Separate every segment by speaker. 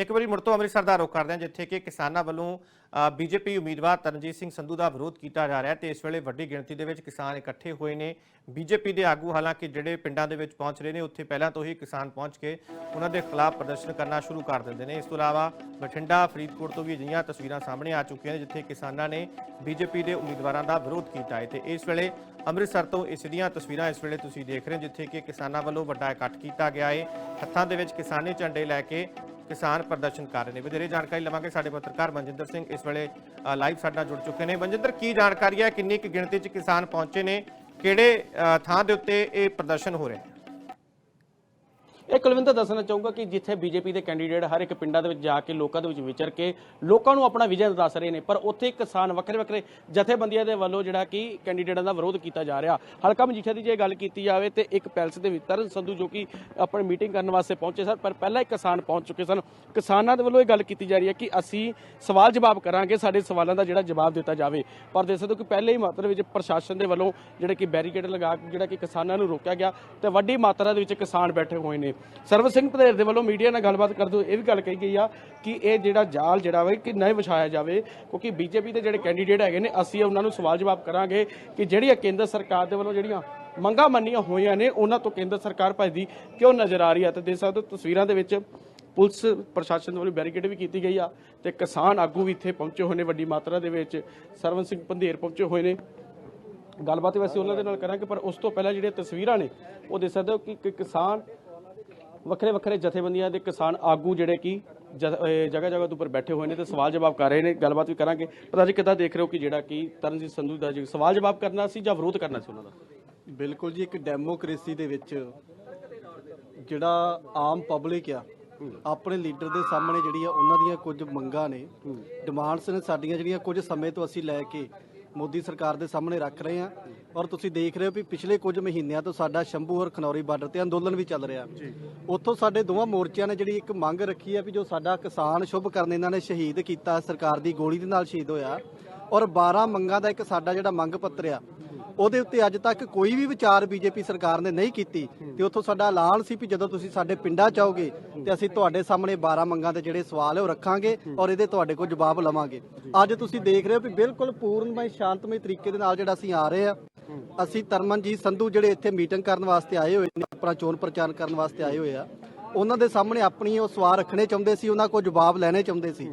Speaker 1: ਇੱਕ ਵਾਰੀ ਮੁੜ ਤੋਂ ਅੰਮ੍ਰਿਤਸਰ ਦਾ ਰੁਖ ਕਰਦੇ ਹਾਂ, ਜਿੱਥੇ ਕਿ ਕਿਸਾਨਾਂ ਵੱਲੋਂ ਬੀਜੇਪੀ ਉਮੀਦਵਾਰ ਤਰਨਜੀਤ ਸਿੰਘ ਸੰਧੂ ਦਾ ਵਿਰੋਧ ਕੀਤਾ ਜਾ ਰਿਹਾ ਤੇ ਇਸ ਵੇਲੇ ਵੱਡੀ ਗਿਣਤੀ ਦੇ ਵਿੱਚ ਕਿਸਾਨ ਇਕੱਠੇ ਹੋਏ ਨੇ। ਬੀਜੇਪੀ ਦੇ ਆਗੂ ਹਾਲਾਂਕਿ ਜਿਹੜੇ ਪਿੰਡਾਂ ਦੇ ਵਿੱਚ ਪਹੁੰਚ ਰਹੇ ਨੇ, ਉੱਥੇ ਪਹਿਲਾਂ ਤੋਂ ਹੀ ਕਿਸਾਨ ਪਹੁੰਚ ਕੇ ਉਹਨਾਂ ਦੇ ਖਿਲਾਫ ਪ੍ਰਦਰਸ਼ਨ ਕਰਨਾ ਸ਼ੁਰੂ ਕਰ ਦਿੰਦੇ ਨੇ। ਇਸ ਤੋਂ ਇਲਾਵਾ ਬਠਿੰਡਾ, ਫਰੀਦਕੋਟ ਤੋਂ ਵੀ ਅਜਿਹੀਆਂ ਤਸਵੀਰਾਂ ਸਾਹਮਣੇ ਆ ਚੁੱਕੀਆਂ ਨੇ, ਜਿੱਥੇ ਕਿਸਾਨਾਂ ਨੇ ਬੀਜੇਪੀ ਦੇ ਉਮੀਦਵਾਰਾਂ ਦਾ ਵਿਰੋਧ ਕੀਤਾ ਹੈ ਤੇ ਇਸ ਵੇਲੇ ਅੰਮ੍ਰਿਤਸਰ ਤੋਂ ਇਸ ਦੀਆਂ ਤਸਵੀਰਾਂ ਇਸ ਵੇਲੇ ਤੁਸੀਂ ਦੇਖ ਰਹੇ ਹੋ, ਜਿੱਥੇ ਕਿ ਕਿਸਾਨਾਂ ਵੱਲੋਂ ਵੱਡਾ ਇਕੱਠ ਕੀਤਾ ਗਿਆ ਹੈ। ਹੱਥਾਂ ਦੇ ਵਿੱਚ ਕਿਸਾਨੀ ਝੰਡੇ ਲੈ ਕੇ ਕਿਸਾਨ ਪ੍ਰਦਰਸ਼ਨ ਕਰ ਰਹੇ ਨੇ। ਵਧੇਰੇ ਜਾਣਕਾਰੀ ਲਵਾਂਗੇ ਸਾਡੇ ਪੱਤਰਕਾਰ ਮਨਜਿੰਦਰ ਸਿੰਘ। ਇਸ ਵੇਲੇ ਲਾਈਵ ਸਾਡੇ ਨਾਲ ਜੁੜ ਚੁੱਕੇ ਨੇ। ਮਨਜਿੰਦਰ, ਕੀ ਜਾਣਕਾਰੀ ਹੈ? ਕਿੰਨੀ ਕੁ ਗਿਣਤੀ 'ਚ ਕਿਸਾਨ ਪਹੁੰਚੇ ਨੇ? ਕਿਹੜੇ ਥਾਂ ਦੇ ਉੱਤੇ ਇਹ ਪ੍ਰਦਰਸ਼ਨ ਹੋ ਰਿਹਾ ਨੇ?
Speaker 2: ਇਹ ਕੁਲਵਿੰਦਰ ਦੱਸਣਾ ਚਾਹੂੰਗਾ ਕਿ ਜਿੱਥੇ ਬੀਜੇਪੀ ਦੇ ਕੈਂਡੀਡੇਟ ਹਰ ਇੱਕ ਪਿੰਡਾਂ ਦੇ ਵਿੱਚ ਜਾ ਕੇ ਲੋਕਾਂ ਦੇ ਵਿੱਚ ਵਿਚਰ ਕੇ ਲੋਕਾਂ ਨੂੰ ਆਪਣਾ ਵਿਜ਼ਨ ਦੱਸ ਰਹੇ ਨੇ, ਪਰ ਉੱਥੇ ਕਿਸਾਨ ਵੱਖਰੇ ਵੱਖਰੇ ਜਥੇਬੰਦੀਆਂ ਦੇ ਵੱਲੋਂ ਜਿਹੜਾ ਕਿ ਕੈਂਡੀਡੇਟਾਂ ਦਾ ਵਿਰੋਧ ਕੀਤਾ ਜਾ ਰਿਹਾ। ਹਲਕਾ ਮਜੀਠਾ ਦੀ ਜੇ ਗੱਲ ਕੀਤੀ ਜਾਵੇ ਤੇ ਇੱਕ ਪੈਲਸ ਦੇ ਵਿੱਚ ਤਰਨ ਸੰਧੂ ਜੋ ਕਿ ਆਪਣੀ ਮੀਟਿੰਗ ਕਰਨ ਵਾਸਤੇ ਪਹੁੰਚੇ ਸਨ, ਪਰ ਪਹਿਲਾਂ ਹੀ ਕਿਸਾਨ ਪਹੁੰਚ ਚੁੱਕੇ ਸਨ। ਕਿਸਾਨਾਂ ਦੇ ਵੱਲੋਂ ਇਹ ਗੱਲ ਕੀਤੀ ਜਾ ਰਹੀ ਹੈ ਕਿ ਅਸੀਂ ਸਵਾਲ ਜਵਾਬ ਕਰਾਂਗੇ, ਸਾਡੇ ਸਵਾਲਾਂ ਦਾ ਜਿਹੜਾ ਜਵਾਬ ਦਿੱਤਾ ਜਾਵੇ। ਪਰ ਦੇਖ ਸਕਦੇ ਹੋ ਕਿ ਪਹਿਲੇ ਹੀ ਮਾਤਰਾ ਵਿੱਚ ਪ੍ਰਸ਼ਾਸਨ ਦੇ ਵੱਲੋਂ ਜਿਹੜੇ ਕਿ ਬੈਰੀਕੇਡ ਲਗਾ ਕੇ ਜਿਹੜਾ ਕਿ ਕਿਸਾਨਾਂ ਨੂੰ ਰੋਕਿਆ ਗਿਆ ਤੇ ਵੱਡੀ ਮਾਤਰਾ ਦੇ ਵਿੱਚ ਕਿਸਾਨ ਬੈਠੇ ਹੋਏ ਨੇ। ਸਰਵ ਸਿੰਘ ਪਧੇਰ ਦੇ ਵੱਲੋਂ ਮੀਡੀਆ ਨਾਲ ਗੱਲਬਾਤ ਕਰਦੇ ਹੋਏ ਇਹ ਵੀ ਗੱਲ ਕਹੀ ਗਈ ਆ ਕਿ ਇਹ ਜਿਹੜਾ ਜਾਲ ਜਿਹੜਾ ਵਾ ਕਿ ਨਹੀਂ ਵਿਛਾਇਆ ਜਾਵੇ, ਕਿਉਂਕਿ ਬੀਜੇਪੀ ਦੇ ਜਿਹੜੇ ਕੈਂਡੀਡੇਟ ਹੈਗੇ ਨੇ, ਅਸੀਂ ਉਹਨਾਂ ਨੂੰ ਸਵਾਲ ਜਵਾਬ ਕਰਾਂਗੇ ਕਿ ਜਿਹੜੀਆਂ ਕੇਂਦਰ ਸਰਕਾਰ ਦੇ ਵੱਲੋਂ ਜਿਹੜੀਆਂ ਮੰਗਾਂ ਮੰਨੀਆਂ ਹੋਈਆਂ ਨੇ, ਉਹਨਾਂ ਤੋਂ ਕੇਂਦਰ ਸਰਕਾਰ ਭੱਜਦੀ ਕਿਉਂ ਨਜ਼ਰ ਆ ਰਹੀ ਹੈ ਤੇ ਦੇਖ ਸਕਦੇ ਹੋ ਤਸਵੀਰਾਂ ਦੇ ਵਿੱਚ ਪੁਲਿਸ ਪ੍ਰਸ਼ਾਸਨ ਦੇ ਵੱਲੋਂ ਬੈਰੀਕੇਡ ਵੀ ਕੀਤੀ ਗਈ ਆ ਤੇ ਕਿਸਾਨ ਆਗੂ ਵੀ ਇੱਥੇ ਪਹੁੰਚੇ ਹੋਏ ਨੇ, ਵੱਡੀ ਮਾਤਰਾ ਦੇ ਵਿੱਚ ਸਰਵਨ ਸਿੰਘ ਪੰਧੇਰ ਪਹੁੰਚੇ ਹੋਏ ਨੇ। ਗੱਲਬਾਤ ਵੈਸੇ ਉਹਨਾਂ ਦੇ ਨਾਲ ਕਰਾਂਗੇ, ਪਰ ਉਸ ਤੋਂ ਪਹਿਲਾਂ ਜਿਹੜੀਆਂ ਤਸਵੀਰਾਂ ਨੇ, ਉਹ ਦੇਖ ਸਕਦੇ ਹੋ ਕਿ ਕਿਸਾਨ ਵੱਖਰੇ ਵੱਖਰੇ ਜਥੇਬੰਦੀਆਂ ਦੇ ਕਿਸਾਨ ਆਗੂ ਜਿਹੜੇ ਕਿ ਜਗ੍ਹਾ ਜਗ੍ਹਾ ਦੇ ਉੱਪਰ ਬੈਠੇ ਹੋਏ ਨੇ ਤੇ ਸਵਾਲ ਜਵਾਬ ਕਰ ਰਹੇ ਨੇ ਗੱਲਬਾਤ ਵੀ ਕਰਾਂਗੇ। ਪਤਾ ਜੀ ਕਿੱਦਾਂ ਦੇਖ ਰਹੇ ਹੋ ਕਿ ਜਿਹੜਾ ਕਿ ਤਰਨਜੀਤ ਸੰਧੂ ਦਾ ਜੀ ਸਵਾਲ ਜਵਾਬ ਕਰਨਾ ਸੀ ਜਾਂ ਵਿਰੋਧ ਕਰਨਾ ਸੀ ਉਹਨਾਂ ਦਾ?
Speaker 3: ਬਿਲਕੁਲ ਜੀ ਇੱਕ ਡੈਮੋਕ੍ਰੇਸੀ ਦੇ ਵਿੱਚ ਜਿਹੜਾ ਆਮ ਪਬਲਿਕ ਆ ਆਪਣੇ ਲੀਡਰ ਦੇ ਸਾਹਮਣੇ ਜਿਹੜੀ ਆ ਉਹਨਾਂ ਦੀਆਂ ਕੁਝ ਮੰਗਾਂ ਨੇ ਡਿਮਾਂਡਸ ਨੇ ਸਾਡੀਆਂ ਜਿਹੜੀਆਂ ਕੁਝ ਸਮੇਂ ਤੋਂ ਅਸੀਂ ਲੈ ਕੇ ਮੋਦੀ ਸਰਕਾਰ ਦੇ ਸਾਹਮਣੇ ਰੱਖ ਰਹੇ ਹਾਂ। ਔਰ ਤੁਸੀਂ ਦੇਖ ਰਹੇ ਹੋ ਵੀ ਪਿਛਲੇ ਕੁਝ ਮਹੀਨਿਆਂ ਤੋਂ ਸਾਡਾ ਸ਼ੰਭੂ ਔਰ ਖਨੌਰੀ ਬਾਰਡਰ ਤੇ ਅੰਦੋਲਨ ਵੀ ਚੱਲ ਰਿਹਾ। ਉੱਥੋਂ ਸਾਡੇ ਦੋਵਾਂ ਮੋਰਚਿਆਂ ਨੇ ਜਿਹੜੀ ਇੱਕ ਮੰਗ ਰੱਖੀ ਆ ਵੀ ਜੋ ਸਾਡਾ ਕਿਸਾਨ ਸ਼ੁਭ ਕਰਨ ਇਹਨਾਂ ਨੇ ਸ਼ਹੀਦ ਕੀਤਾ ਸਰਕਾਰ ਦੀ ਗੋਲੀ ਦੇ ਨਾਲ ਸ਼ਹੀਦ ਹੋਇਆ ਔਰ 12 ਮੰਗਾਂ ਦਾ ਇੱਕ ਸਾਡਾ ਜਿਹੜਾ ਮੰਗ ਪੱਤਰ ਆ ਉਹਦੇ ਉੱਤੇ ਅੱਜ ਤੱਕ ਕੋਈ ਵੀ ਵਿਚਾਰ ਬੀਜੇਪੀ ਸਰਕਾਰ ਨੇ ਨਹੀਂ ਕੀਤੀ ਤੇ ਉੱਥੋਂ ਸਾਡਾ ਐਲਾਨ ਸੀ ਵੀ ਜਦੋਂ ਤੁਸੀਂ ਸਾਡੇ ਪਿੰਡਾਂ ਚ ਆਓਗੇ ਤੇ ਅਸੀਂ ਤੁਹਾਡੇ ਸਾਹਮਣੇ 12 ਮੰਗਾਂ ਦੇ ਜਿਹੜੇ ਸਵਾਲ ਹੈ ਉਹ ਰੱਖਾਂਗੇ ਔਰ ਇਹਦੇ ਤੁਹਾਡੇ ਕੋਲ ਜਵਾਬ ਲਵਾਂਗੇ। ਅੱਜ ਤੁਸੀਂ ਦੇਖ ਰਹੇ ਹੋ ਵੀ ਬਿਲਕੁਲ ਪੂਰਨਮਈ ਸ਼ਾਂਤਮਈ ਤਰੀਕੇ ਦੇ ਨਾਲ ਜਿਹੜਾ ਅਸੀਂ ਆ ਰਹੇ ਆ ਅਸੀਂ ਤਰਮਨਜੀਤ ਸੰਧੂ ਜਿਹੜੇ ਇੱਥੇ ਮੀਟਿੰਗ ਕਰਨ ਵਾਸਤੇ ਆਏ ਹੋਏ ਨੇ, ਆਪਣਾ ਚੋਣ ਪ੍ਰਚਾਰ ਕਰਨ ਵਾਸਤੇ ਆਏ ਹੋਏ ਆ, ਉਹਨਾਂ ਦੇ ਸਾਹਮਣੇ ਆਪਣੀ ਉਹ ਸਵਾਲ ਰੱਖਣੇ ਚਾਹੁੰਦੇ ਸੀ, ਉਹਨਾਂ ਕੋਲ ਜਵਾਬ ਲੈਣੇ ਚਾਹੁੰਦੇ ਸੀ।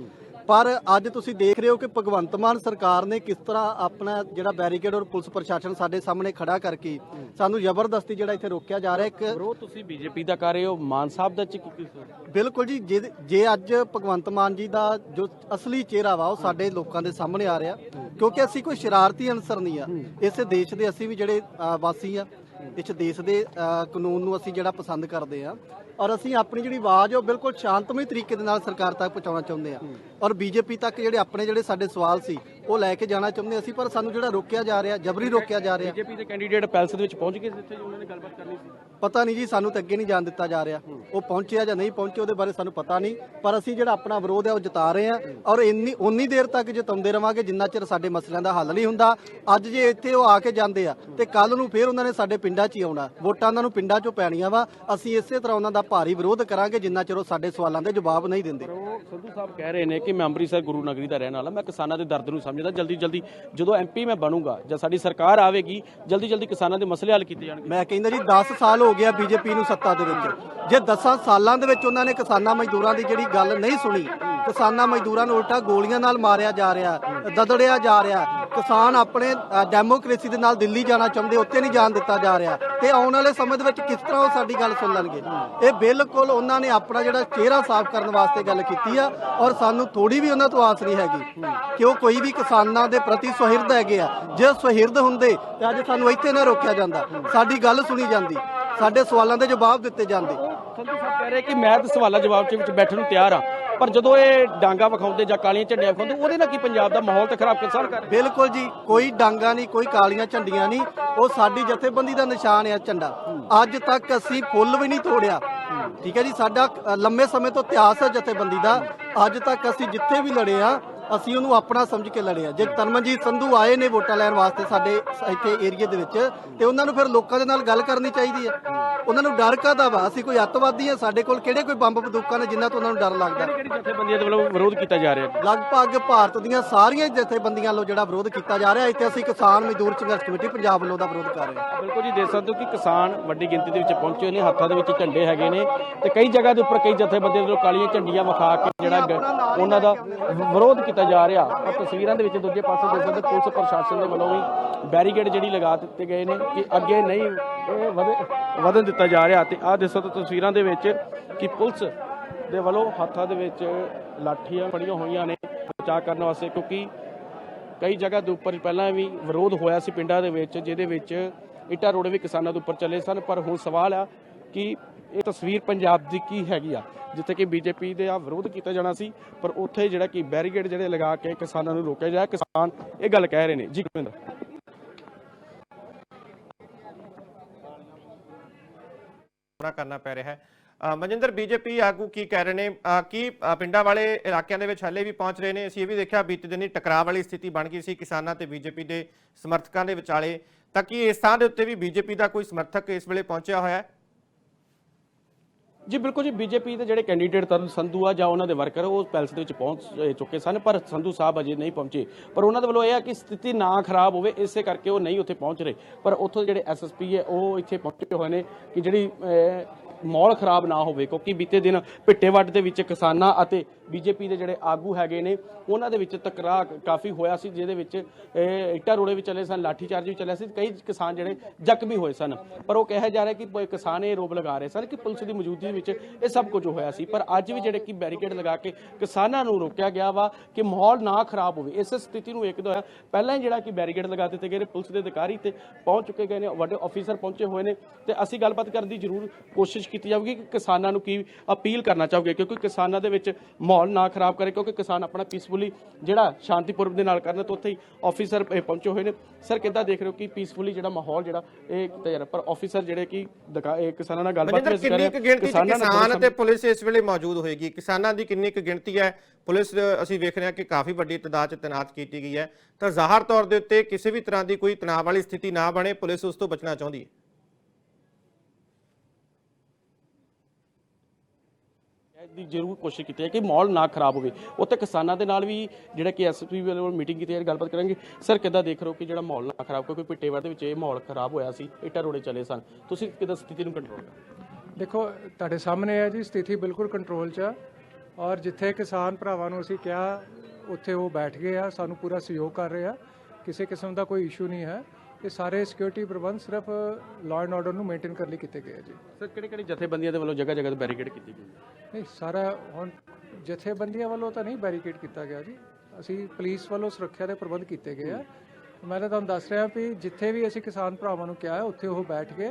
Speaker 3: ਪਰ ਅੱਜ ਤੁਸੀਂ ਦੇਖ ਰਹੇ ਹੋ ਕਿ ਭਗਵੰਤ ਮਾਨ ਸਰਕਾਰ ਨੇ ਕਿਸ ਤਰ੍ਹਾਂ ਆਪਣਾ ਜਿਹੜਾ ਬੈਰੀਕੇਡ ਔਰ ਪੁਲਿਸ ਪ੍ਰਸ਼ਾਸਨ ਸਾਡੇ ਸਾਹਮਣੇ ਖੜਾ ਕਰਕੇ ਸਾਨੂੰ ਜ਼ਬਰਦਸਤੀ ਜਿਹੜਾ ਇੱਥੇ ਰੋਕਿਆ ਜਾ ਰਿਹਾ ਇੱਕ
Speaker 2: ਵਿਰੋਧ ਤੁਸੀਂ ਬੀਜੇਪੀ ਦਾ ਕਰ ਰਹੇ ਹੋ ਮਾਨ ਸਾਹਿਬ ਦਾ ਚ
Speaker 3: ਬਿਲਕੁਲ ਜੀ ਜੇ ਜੇ ਅੱਜ ਭਗਵੰਤ ਮਾਨ ਜੀ ਦਾ ਜੋ ਅਸਲੀ ਚਿਹਰਾ ਵਾ ਉਹ ਸਾਡੇ ਲੋਕਾਂ ਦੇ ਸਾਹਮਣੇ ਆ ਰਿਹਾ ਕਿਉਂਕਿ ਅਸੀਂ ਕੋਈ ਸ਼ਰਾਰਤੀ ਅਨਸਰ ਨਹੀਂ ਆ। ਇਸੇ ਦੇਸ਼ ਦੇ ਅਸੀਂ ਵੀ ਜਿਹੜੇ ਅ, ਵਾਸੀ ਆ ਇਸ ਦੇਸ਼ ਦੇ ਅ, ਕਾਨੂੰਨ ਨੂੰ ਅਸੀਂ ਜਿਹੜਾ ਪਸੰਦ ਕਰਦੇ ਆ। ਔਰ ਅਸੀਂ ਆਪਣੀ ਜਿਹੜੀ ਆਵਾਜ਼ ਉਹ ਬਿਲਕੁਲ ਸ਼ਾਂਤਮਈ ਤਰੀਕੇ ਦੇ ਨਾਲ ਸਰਕਾਰ ਤੱਕ ਪਹੁੰਚਾਉਣਾ ਚਾਹੁੰਦੇ ਆ। ਔਰ ਬੀਜੇਪੀ ਤੱਕ ਜਿਹੜੇ ਆਪਣੇ ਜਿਹੜੇ ਸਾਡੇ ਸਵਾਲ ਸੀ ਉਹ ਲੈ ਕੇ ਜਾਣਾ ਚਾਹੁੰਦੇ ਅਸੀਂ ਪਰ ਸਾਨੂੰ ਜਿਹੜਾ ਰੋਕਿਆ ਜਾ ਰਿਹਾ ਜਬਰੀ ਰੋਕਿਆ ਜਾ ਰਿਹਾ।
Speaker 2: ਬੀਜੇਪੀ ਦੇ ਕੈਂਡੀਡੇਟ ਪੈਲਸ ਦੇ ਵਿੱਚ ਪਹੁੰਚ ਗਏ ਜਿੱਥੇ ਉਹਨਾਂ ਨੇ ਗੱਲਬਾਤ ਕਰਨੀ ਸੀ?
Speaker 3: ਪਤਾ ਨਹੀਂ ਜੀ ਸਾਨੂੰ ਤਾਂ ਅੱਗੇ ਨਹੀਂ ਜਾਣ ਦਿੱਤਾ ਜਾ ਰਿਹਾ। ਉਹ ਪਹੁੰਚਿਆ ਜਾਂ ਨਹੀਂ ਪਹੁੰਚੇ ਉਹਦੇ ਬਾਰੇ ਸਾਨੂੰ ਪਤਾ ਨਹੀਂ। ਪਰ ਅਸੀਂ ਜਿਹੜਾ ਆਪਣਾ ਵਿਰੋਧ ਹੈ ਉਹ ਜਤਾ ਰਹੇ ਹਾਂ। ਔਰ ਇੰਨੀ ਉਨੀ ਦੇਰ ਤੱਕ ਜਤਾਉਂਦੇ ਰਵਾਂਗੇ ਜਿੰਨਾ ਚਿਰ ਸਾਡੇ ਮਸਲਿਆਂ ਦਾ ਹੱਲ ਨਹੀਂ ਹੁੰਦਾ। ਅੱਜ ਜੇ ਇੱਥੇ ਉਹ ਆ ਕੇ ਜਾਂਦੇ ਆ ਤੇ ਕੱਲ ਨੂੰ ਫੇਰ ਉਹਨਾਂ ਨੇ ਸਾਡੇ ਪਿੰਡਾਂ 'ਚ ਹੀ ਆਉਣਾ। ਵੋਟਾਂ ਉਹਨਾਂ ਨੂੰ ਪਿੰਡਾਂ 'ਚੋਂ ਪੈਣੀਆਂ ਵਾ। ਅਸੀਂ ਇਸੇ ਤਰ੍ਹਾਂ ਉਹਨਾਂ ਦਾ ਭਾਰੀ ਵਿਰੋਧ ਕਰਾਂਗੇ ਜਿੰਨਾ ਚਿਰ ਉਹ ਸਾਡੇ ਸਵਾਲਾਂ ਦੇ ਜਵਾਬ ਨਹੀਂ ਦਿੰਦੇ।
Speaker 2: ਸੰਧੂ ਸਾਹਿਬ ਕਹਿ ਰਹੇ ਨੇ ਕਿ ਮੈਂ ਅੰਮ੍ਰਿਤਸਰ ਗੁਰੂ ਨਗਰੀ ਦਾ ਰਹਿਣ ਵਾਲਾ, ਮੈਂ ਕਿਸਾਨਾਂ ਦੇ ਦਰਦ ਨੂੰ ਸਮਝਦਾ, ਜਲਦੀ ਜਲਦੀ ਜਦੋਂ ਐਮਪੀ ਮੈਂ ਬਣੂਗਾ ਜਾਂ ਸਾਡੀ ਸਰਕਾਰ ਆਵੇਗੀ, ਜਲਦੀ ਜਲਦੀ ਕਿਸਾਨਾਂ ਦੇ ਮਸਲੇ ਹੱਲ ਕੀਤੇ ਜਾਣਗੇ।
Speaker 3: ਮੈਂ ਕਹਿੰਦਾ ਜੀ 10 ਸਾਲ ਹੋ ਗਿਆ ਬੀਜੇਪੀ ਨੂੰ ਸੱਤਾ ਦੇ ਵਿੱਚ। ਜੇ 10 ਸਾਲਾਂ ਦੇ ਵਿੱਚ ਉਹਨਾਂ ਨੇ ਕਿਸਾਨਾਂ ਮਜ਼ਦੂਰਾਂ ਦੀ ਜਿਹੜੀ ਗੱਲ ਨਹੀਂ ਸੁਣੀ, ਕਿਸਾਨਾਂ ਮਜ਼ਦੂਰਾਂ ਨੂੰ ਉਲਟਾ ਗੋਲੀਆਂ ਨਾਲ ਮਾਰਿਆ ਜਾ ਰਿਹਾ, ਦਦੜਿਆ ਜਾ ਰਿਹਾ ਕਿਸਾਨ ਆਪਣੇ ਅ, ਡੈਮੋਕ੍ਰੇਸੀ ਦੇ ਨਾਲ ਦਿੱਲੀ ਜਾਣਾ ਚਾਹੁੰਦੇ ਉੱਥੇ ਨਹੀਂ ਜਾਣ ਦਿੱਤਾ ਜਾ ਰਿਹਾ। ਤੇ ਆਉਣ ਵਾਲੇ ਸਮੇਂ ਦੇ ਵਿੱਚ ਕਿਸ ਤਰ੍ਹਾਂ ਉਹ ਸਾਡੀ ਗੱਲ ਸੁਣ ਲੈਣਗੇ? ਇਹ ਬਿਲਕੁਲ ਉਹਨਾਂ ਨੇ ਆਪਣਾ ਜਿਹੜਾ ਚਿਹਰਾ ਸਾਫ਼ ਕਰਨ ਵਾਸਤੇ ਗੱਲ ਕੀਤੀ ਆ ਔਰ ਸਾਨੂੰ ਥੋੜੀ ਵੀ ਉਹਨਾਂ ਤੋਂ ਆਸ ਨਹੀਂ ਹੈਗੀ ਕਿ ਉਹ ਕੋਈ ਵੀ ਕਿਸਾਨਾਂ ਦੇ ਪ੍ਰਤੀ ਸੁਹਿਰਦ ਹੈਗੇ ਆ। ਜੇ ਸੁਹਿਰਦ ਹੁੰਦੇ ਤੇ ਅੱਜ ਸਾਨੂੰ ਇੱਥੇ ਨਾ ਰੋਕਿਆ ਜਾਂਦਾ। ਸਾਡੀ ਗੱਲ ਸੁਣੀ ਜਾਂਦੀ। ਸਾਡੇ ਸਵਾਲਾਂ ਦੇ ਜਵਾਬ ਦਿੱਤੇ ਜਾਂਦੇ।
Speaker 2: ਸੰਧੂ ਸਾਹਿਬ ਕਹਿ ਰਹੇ ਕਿ ਮੈਂ ਤਾਂ ਸਵਾਲਾਂ ਜਵਾਬ ਚ ਵਿੱਚ ਬੈਠਣ ਨੂੰ ਤਿਆਰ ਆ। ਪਰ ਜਦੋਂ ਇਹ ਡਾਂਗਾ ਵਿਖਾਉਂਦੇ ਜਾਂ ਕਾਲੀਆਂ ਝੰਡੀਆਂ ਵਿਖਾਉਂਦੇ ਉਹਦੇ ਨਾਲ ਕੀ ਪੰਜਾਬ ਦਾ ਮਾਹੌਲ ਤੇ ਖਰਾਬ ਕਿਸਾਨ ਕਰ
Speaker 3: ਬਿਲਕੁਲ ਜੀ ਕੋਈ ਡਾਂਗਾ ਨਹੀਂ ਕੋਈ ਕਾਲੀਆਂ ਝੰਡੀਆਂ ਨਹੀਂ ਉਹ ਸਾਡੀ ਜਥੇਬੰਦੀ ਦਾ ਨਿਸ਼ਾਨ ਹੈ ਝੰਡਾ। ਅੱਜ ਤੱਕ ਅਸੀਂ ਫੁੱਲ ਵੀ ਨਹੀਂ ਤੋੜਿਆ। ਠੀਕ ਹੈ ਜੀ ਸਾਡਾ ਅ, ਲੰਮੇ ਸਮੇਂ ਤੋਂ ਇਤਿਹਾਸ ਹੈ ਜਥੇਬੰਦੀ ਦਾ। ਅੱਜ ਤੱਕ ਅਸੀਂ ਜਿੱਥੇ ਵੀ ਲੜੇ ਆ ਅਸੀਂ ਉਹਨੂੰ ਆਪਣਾ ਸਮਝ ਕੇ ਲੜੇ ਆ। ਜੇ ਤਰਮਨਜੀਤ ਸੰਧੂ ਆਏ ਨੇ ਵੋਟਾਂ ਲੈਣ ਵਾਸਤੇ ਸਾਡੇ ਇੱਥੇ ਏਰੀਆ ਦੇ ਵਿੱਚ ਤੇ ਉਹਨਾਂ ਨੂੰ ਫਿਰ ਲੋਕਾਂ ਦੇ ਨਾਲ ਗੱਲ ਕਰਨੀ ਚਾਹੀਦੀ ਹੈ। ਉਹਨਾਂ ਨੂੰ ਡਰ ਕਾਹਦਾ ਵਾ? ਅਸੀਂ ਕੋਈ ਅੱਤਵਾਦੀ ਆ ਸਾਡੇ ਕੋਲ ਕਿਹੜੇ ਕੋਈ ਬੰਬ ਬੰਦੂਕਾਂ ਨੇ ਜਿਨ੍ਹਾਂ ਤੋਂ ਉਹਨਾਂ ਨੂੰ ਡਰ ਲੱਗਦਾ?
Speaker 2: ਕਿਹੜੀ ਜਥੇਬੰਦੀਆਂ ਦੇ ਵੱਲੋਂ ਵਿਰੋਧ ਕੀਤਾ ਜਾ ਰਿਹਾ? ਹੈ
Speaker 3: ਲਗਭਗ ਭਾਰਤ ਦੀਆਂ ਸਾਰੀਆਂ ਜਥੇਬੰਦੀਆਂ ਵੱਲੋਂ ਜਿਹੜਾ ਵਿਰੋਧ ਕੀਤਾ ਜਾ ਰਿਹਾ ਇੱਥੇ ਅਸੀਂ ਕਿਸਾਨ ਮਜ਼ਦੂਰ ਸੰਘਰਸ਼ ਕਮੇਟੀ ਪੰਜਾਬ ਵੱਲੋਂ ਦਾ ਵਿਰੋਧ ਕਰ ਰਹੇ ਹਾਂ।
Speaker 2: ਬਿਲਕੁਲ ਜੀ ਦੇਖ ਸਕਦੇ ਹੋ ਕਿ ਕਿਸਾਨ ਵੱਡੀ ਗਿਣਤੀ ਦੇ ਵਿੱਚ ਪਹੁੰਚੇ ਨੇ ਹੱਥਾਂ ਦੇ ਵਿੱਚ ਝੰਡੇ ਹੈਗੇ ਨੇ ਤੇ ਕਈ ਜਗ੍ਹਾ ਦੇ ਉੱਪਰ ਕਈ ਜਥੇਬੰਦੀਆਂ ਵੱਲੋਂ ਕਾਲੀਆਂ ਝੰਡੀਆਂ ਵਿਖਾ ਕੇ ਜਿਹੜਾ ਉਹਨਾਂ ਦਾ ਵਿਰੋਧ ਕੀਤਾ ਜਾ ਰਿਹਾ। ਪਰ ਤਸਵੀਰਾਂ ਦੇ ਵਿੱਚ ਦੂਜੇ ਪਾਸੇ ਦੇਖ ਸਕਦੇ ਪੁਲਿਸ ਪ੍ਰਸ਼ਾਸਨ ਦੇ ਵੱਲੋਂ ਵੀ ਬੈਰੀਕੇਡ ਜਿਹੜੀ ਲਗਾ ਦਿੱਤੇ ਗਏ ਨੇ ਕਿ ਅੱਗੇ ਨਹੀਂ ਇਹ ਵਧ- ਵਧਣ ਦਿੱਤਾ ਕੀਤਾ ਜਾ ਰਿਹਾ ਤੇ ਆਹ ਦੇਖ ਤਸਵੀਰਾਂ ਦੇ ਵਿੱਚ ਕਿ ਪੁਲਿਸ ਦੇ ਵੱਲੋਂ ਹੱਥਾਂ ਦੇ ਵਿੱਚ ਲਾਠੀਆਂ ਫੜੀਆਂ ਹੋਈਆਂ ਨੇ ਬਚਾਅ ਕਰਨ ਵਾਸਤੇ, ਕਿਉਂਕਿ ਕਈ ਜਗ੍ਹਾ ਦੇ ਉੱਪਰ ਪਹਿਲਾਂ ਵੀ ਵਿਰੋਧ ਹੋਇਆ ਸੀ ਪਿੰਡਾਂ ਦੇ ਵਿੱਚ, ਜਿਹਦੇ ਵਿੱਚ ਇੱਟਾਂ ਰੋੜੇ ਵੀ ਕਿਸਾਨਾਂ ਦੇ ਉੱਪਰ ਚੱਲੇ ਸਨ। ਪਰ ਹੁਣ ਸਵਾਲ ਆ ਕਿ ਇਹ ਤਸਵੀਰ ਪੰਜਾਬ ਦੀ ਕੀ ਹੈਗੀ ਆ, ਜਿੱਥੇ ਕਿ ਬੀਜੇਪੀ ਦੇ ਆ ਵਿਰੋਧ ਕੀਤਾ ਜਾਣਾ ਸੀ, ਪਰ ਉੱਥੇ ਜਿਹੜਾ ਕਿ ਬੈਰੀਗੇਡ ਜਿਹੜੇ ਲਗਾ ਕੇ ਕਿਸਾਨਾਂ ਨੂੰ ਰੋਕਿਆ ਜਾਏ ਕਿਸਾਨ ਇਹ ਗੱਲ ਕਹਿ ਰਹੇ ਨੇ। ਜੀ ਗੁਰਵਿੰਦਰ।
Speaker 1: ਸਾਹਮਣਾ ਕਰਨਾ ਪੈ ਰਿਹਾ ਹੈ। ਅ, ਮਨਜਿੰਦਰ ਬੀਜੇਪੀ ਆਗੂ ਕੀ ਕਹਿ ਰਹੇ ਨੇ? ਅ, ਕੀ ਪਿੰਡਾਂ ਵਾਲੇ ਇਲਾਕਿਆਂ ਦੇ ਵਿੱਚ ਹੱਲੇ ਵੀ ਪਹੁੰਚ ਰਹੇ ਨੇ? ਅਸੀਂ ਇਹ ਵੀ ਦੇਖਿਆ ਬੀਤੇ ਦਿਨੀ ਟਕਰਾਅ ਵਾਲੀ ਸਥਿਤੀ ਬਣ ਗਈ ਸੀ ਕਿਸਾਨਾਂ ਤੇ ਬੀਜੇਪੀ ਦੇ ਸਮਰਥਕਾਂ ਦੇ ਵਿਚਾਲੇ। ਤਾਂ ਕੀ ਇਸ ਥਾਂ ਦੇ ਉੱਤੇ ਵੀ ਬੀਜੇਪੀ ਦਾ ਕੋਈ ਸਮਰਥਕ ਇਸ ਵੇਲੇ ਪਹੁੰਚਿਆ ਹੋਇਆ ਹੈ?
Speaker 2: ਜੀ ਬਿਲਕੁਲ ਜੀ ਬੀਜੇਪੀ ਦੇ ਜਿਹੜੇ ਕੈਂਡੀਡੇਟ ਤਰਨ ਸੰਧੂ ਆ ਜਾਂ ਉਹਨਾਂ ਦੇ ਵਰਕਰ ਉਹ ਪੈਲਸ ਦੇ ਵਿੱਚ ਪਹੁੰਚ ਚੁੱਕੇ ਸਨ ਪਰ ਸੰਧੂ ਸਾਹਿਬ ਅਜੇ ਨਹੀਂ ਪਹੁੰਚੇ। ਪਰ ਉਹਨਾਂ ਦੇ ਵੱਲੋਂ ਇਹ ਆ ਕਿ ਸਥਿਤੀ ਨਾ ਖਰਾਬ ਹੋਵੇ ਇਸੇ ਕਰਕੇ ਉਹ ਨਹੀਂ ਉੱਥੇ ਪਹੁੰਚ ਰਹੇ। ਪਰ ਉੱਥੋਂ ਦੇ ਜਿਹੜੇ ਐਸਐਸਪੀ ਹੈ ਉਹ ਇੱਥੇ ਪਹੁੰਚੇ ਹੋਏ ਨੇ ਕਿ ਜਿਹੜੀ ਅ, ਮਾਹੌਲ ਖਰਾਬ ਨਾ ਹੋਵੇ ਕਿਉਂਕਿ ਬੀਤੇ ਦਿਨ ਭਿੱਟੇਵੱਡ ਦੇ ਵਿੱਚ ਕਿਸਾਨਾਂ ਅਤੇ ਬੀਜੇਪੀ ਦੇ ਜਿਹੜੇ ਆਗੂ ਹੈਗੇ ਨੇ ਉਹਨਾਂ ਦੇ ਵਿੱਚ ਤਕਰਾਰ ਕਾਫੀ ਹੋਇਆ ਸੀ ਜਿਹਦੇ ਵਿੱਚ ਇਹ ਇੱਟਾਂ ਰੋੜੇ ਵੀ ਚੱਲੇ ਸਨ ਲਾਠੀਚਾਰਜ ਵੀ ਚੱਲਿਆ ਸੀ ਕਈ ਕਿਸਾਨ ਜਿਹੜੇ ਜ਼ਖਮੀ ਹੋਏ ਸਨ। ਪਰ ਉਹ ਕਿਹਾ ਜਾ ਰਿਹਾ ਕਿ ਪ- ਕਿਸਾਨ ਇਹ ਰੋਬ ਲਗਾ ਰਹੇ ਸਨ ਕਿ ਪੁਲਿਸ ਦੀ ਮੌਜੂਦਗੀ ਵਿੱਚ ਇਹ ਸਭ ਕੁਝ ਹੋਇਆ ਸੀ। ਪਰ ਅੱਜ ਵੀ ਜਿਹੜੇ ਕਿ ਬੈਰੀਕੇਡ ਲਗਾ ਕੇ ਕਿਸਾਨਾਂ ਨੂੰ ਰੋਕਿਆ ਗਿਆ ਵਾ ਕਿ ਮਾਹੌਲ ਨਾ ਖਰਾਬ ਹੋਵੇ ਇਸ ਸਥਿਤੀ ਨੂੰ ਵੇਖਦੇ ਹੋਇਆ ਪਹਿਲਾਂ ਹੀ ਜਿਹੜਾ ਕਿ ਬੈਰੀਕੇਡ ਲਗਾ ਦਿੱਤੇ ਗਏ ਨੇ ਪੁਲਿਸ ਦੇ ਅਧਿਕਾਰੀ ਤੇ ਪਹੁੰਚ ਚੁੱਕੇ ਗਏ ਨੇ ਵੱਡੇ ਅਫੀਸਰ ਪਹੁੰਚੇ ਹੋਏ ਨੇ ਤੇ ਅਸੀਂ ਗੱਲਬਾਤ ਕਰਨ ਦੀ ਜ਼ਰੂਰ ਕੋਸ਼ਿਸ਼ ਕੀਤੀ ਜਾਊਗੀ ਕਿ ਕਿਸਾਨਾਂ ਨੂੰ ਕੀ ਅਪੀਲ ਕਰਨਾ ਚਾਹੋਗੇ ਕਿਉਂਕਿ ਕਿਸਾਨਾਂ ਦੇ ਵਿੱਚ ਮਾਹੌਲ ਨਾ ਖਰਾਬ ਕਰੇ ਕਿਉਂਕਿ ਕਿਸਾਨ ਆਪਣਾ ਪੀਸਫੁਲੀ ਜਿਹੜਾ ਸ਼ਾਂਤੀਪੂਰਵਕ ਦੇ ਨਾਲ ਕਰਨ ਤੇ ਉੱਥੇ ਹੀ ਆਫੀਸਰ ਪਹੁੰਚੇ ਹੋਏ ਨੇ। ਸਰ ਕਿੱਦਾਂ ਦੇਖ ਰਹੇ ਹੋ ਕਿ ਪੀਸਫੁਲੀ ਜਿਹੜਾ ਮਾਹੌਲ ਜਿਹੜਾ ਇਹ ਪਰ ਆਫੀਸਰ ਜਿਹੜੇ ਕਿ ਕਿਸਾਨਾਂ ਨਾਲ ਗੱਲਬਾਤ ਕਰ ਰਹੇ ਕਿਸਾਨਾਂ
Speaker 1: ਕਿਸਾਨ ਅਤੇ ਪੁਲਿਸ ਇਸ ਵੇਲੇ ਮੌਜੂਦ ਹੋਏਗੀ। ਕਿਸਾਨਾਂ ਦੀ ਕਿੰਨੀ ਕੁ ਗਿਣਤੀ ਹੈ? ਪੁਲਿਸ ਅਸੀਂ ਵੇਖ ਰਹੇ ਹਾਂ ਕਿ ਕਾਫੀ ਵੱਡੀ ਤਦਾਦ 'ਚ ਤੈਨਾਤ ਕੀਤੀ ਗਈ ਹੈ। ਤਾਂ ਜ਼ਾਹਰ ਤੌਰ ਦੇ ਉੱਤੇ ਕਿਸੇ ਵੀ ਤਰ੍ਹਾਂ ਦੀ ਕੋਈ ਤਣਾਅ ਵਾਲੀ ਸਥਿਤੀ ਨਾ ਬਣੇ ਪੁਲਿਸ ਉਸ ਤੋਂ ਬਚਣਾ ਚਾਹੁੰਦੀ ਹੈ।
Speaker 2: ਦੀ ਜ਼ਰੂਰ ਕੋਸ਼ਿਸ਼ ਕੀਤੀ ਹੈ ਕਿ ਮਾਹੌਲ ਨਾ ਖਰਾਬ ਹੋਵੇ। ਉੱਥੇ ਕਿਸਾਨਾਂ ਦੇ ਨਾਲ ਵੀ ਜਿਹੜਾ ਕਿ ਐਸਪੀ ਵੱਲੋਂ ਮੀਟਿੰਗ ਕੀਤੀ ਹੈ ਗੱਲਬਾਤ ਕਰਾਂਗੇ। ਸਰ ਕਿੱਦਾਂ ਦੇਖ ਰਹੇ ਹੋ ਕਿ ਜਿਹੜਾ ਮਾਹੌਲ ਨਾ ਖਰਾਬ ਕਿਉਂਕਿ ਪਿੱਟੇਵਾੜ ਦੇ ਵਿੱਚ ਇਹ ਮਾਹੌਲ ਖਰਾਬ ਹੋਇਆ ਸੀ ਇੱਟਾਂ ਰੋੜੇ ਚੱਲੇ ਸਨ। ਤੁਸੀਂ ਕਿੱਦਾਂ ਸਥਿਤੀ ਨੂੰ ਕੰਟਰੋਲ ਕਰ
Speaker 4: ਦੇਖੋ ਤੁਹਾਡੇ ਸਾਹਮਣੇ ਹੈ ਜੀ ਸਥਿਤੀ ਬਿਲਕੁਲ ਕੰਟਰੋਲ 'ਚ ਆ। ਔਰ ਜਿੱਥੇ ਕਿਸਾਨ ਭਰਾਵਾਂ ਨੂੰ ਅਸੀਂ ਕਿਹਾ ਉੱਥੇ ਉਹ ਬੈਠ ਗਏ ਆ ਸਾਨੂੰ ਪੂਰਾ ਸਹਿਯੋਗ ਕਰ ਰਹੇ ਆ। ਕਿਸੇ ਕਿਸਮ ਦਾ ਕੋਈ ਇਸ਼ੂ ਨਹੀਂ ਹੈ। ਇਹ ਸਾਰੇ ਸਿਕਿਉਰਿਟੀ ਪ੍ਰਬੰਧ ਸਿਰਫ ਲਾਅ ਐਂਡ ਆਰਡਰ ਨੂੰ ਮੇਨਟੇਨ ਕਰਨ ਲਈ ਕੀਤੇ ਗਏ ਆ ਜੀ।
Speaker 2: ਸਰ ਕਿਹੜੇ ਕਿਹੜੇ ਜਥੇਬੰਦੀਆਂ ਦੇ ਵੱਲੋਂ ਜਗ੍ਹਾ ਜਗ੍ਹਾ ਤੇ ਬੈਰੀਕੇਡ ਕੀਤੀ ਗਈ?
Speaker 4: ਨਹੀਂ ਸਾਰਾ ਹੁਣ ਜਥੇਬੰਦੀਆਂ ਵੱਲੋਂ ਤਾਂ ਨਹੀਂ ਬੈਰੀਕੇਡ ਕੀਤਾ ਗਿਆ ਜੀ। ਅਸੀਂ ਪੁਲਿਸ ਵੱਲੋਂ ਸੁਰੱਖਿਆ ਦੇ ਪ੍ਰਬੰਧ ਕੀਤੇ ਗਏ ਆ। ਮੈਂ ਤਾਂ ਤੁਹਾਨੂੰ ਦੱਸ ਰਿਹਾ ਵੀ ਜਿੱਥੇ ਵੀ ਅਸੀਂ ਕਿਸਾਨ ਭਰਾਵਾਂ ਨੂੰ ਕਿਹਾ ਹੈ ਉੱਥੇ ਉਹ ਬੈਠ ਕੇ